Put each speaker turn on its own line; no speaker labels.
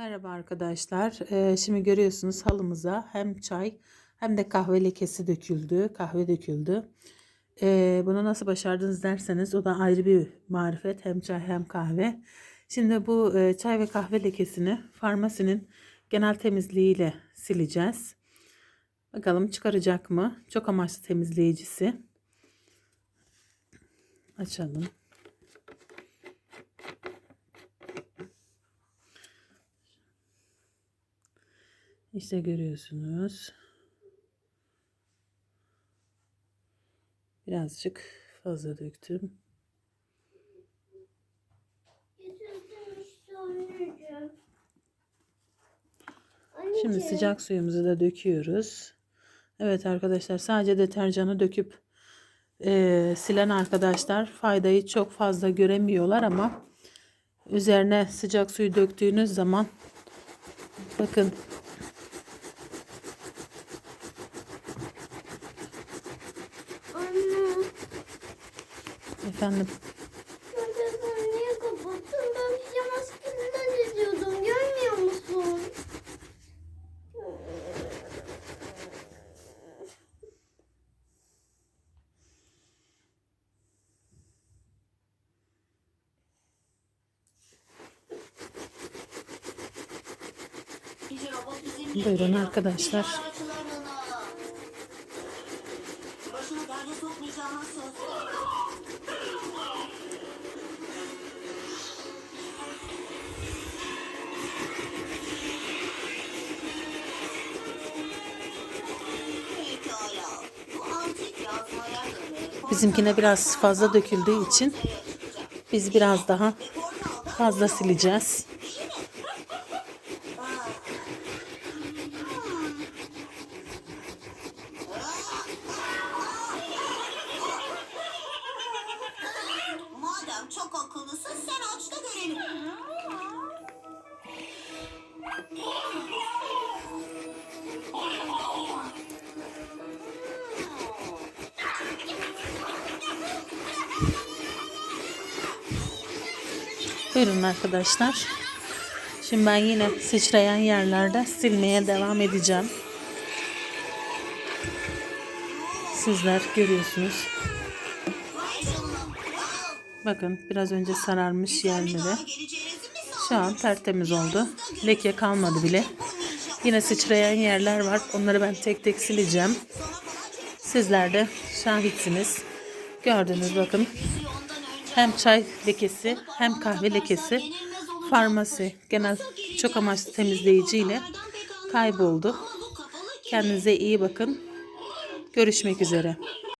Merhaba arkadaşlar. Ee, şimdi görüyorsunuz halımıza hem çay hem de kahve lekesi döküldü. Kahve döküldü. Ee, bunu nasıl başardınız derseniz o da ayrı bir marifet. Hem çay hem kahve. Şimdi bu e, çay ve kahve lekesini farmasinin genel temizliğiyle sileceğiz. Bakalım çıkaracak mı? Çok amaçlı temizleyicisi. Açalım. İşte görüyorsunuz. Birazcık fazla döktüm. Şimdi sıcak suyumuzu da döküyoruz. Evet arkadaşlar sadece deterjanı döküp e, silen arkadaşlar faydayı çok fazla göremiyorlar ama üzerine sıcak suyu döktüğünüz zaman bakın
Anne,
efendim
telefonu niye kapattın? Ben pijama skininden izliyordum. Görmüyor musun?
buyurun arkadaşlar.
Yazmaya göre
Bizimkine biraz fazla döküldüğü için biz biraz daha fazla sileceğiz. Buyurun arkadaşlar. Şimdi ben yine sıçrayan yerlerde silmeye devam edeceğim. Sizler görüyorsunuz. Bakın biraz önce sararmış yerleri. Şu an tertemiz oldu. Leke kalmadı bile. Yine sıçrayan yerler var. Onları ben tek tek sileceğim. Sizler de şahitsiniz. Gördünüz bakın. Hem çay lekesi hem kahve lekesi farmasi genel çok amaçlı temizleyici ile kayboldu. Kendinize iyi bakın. Görüşmek üzere.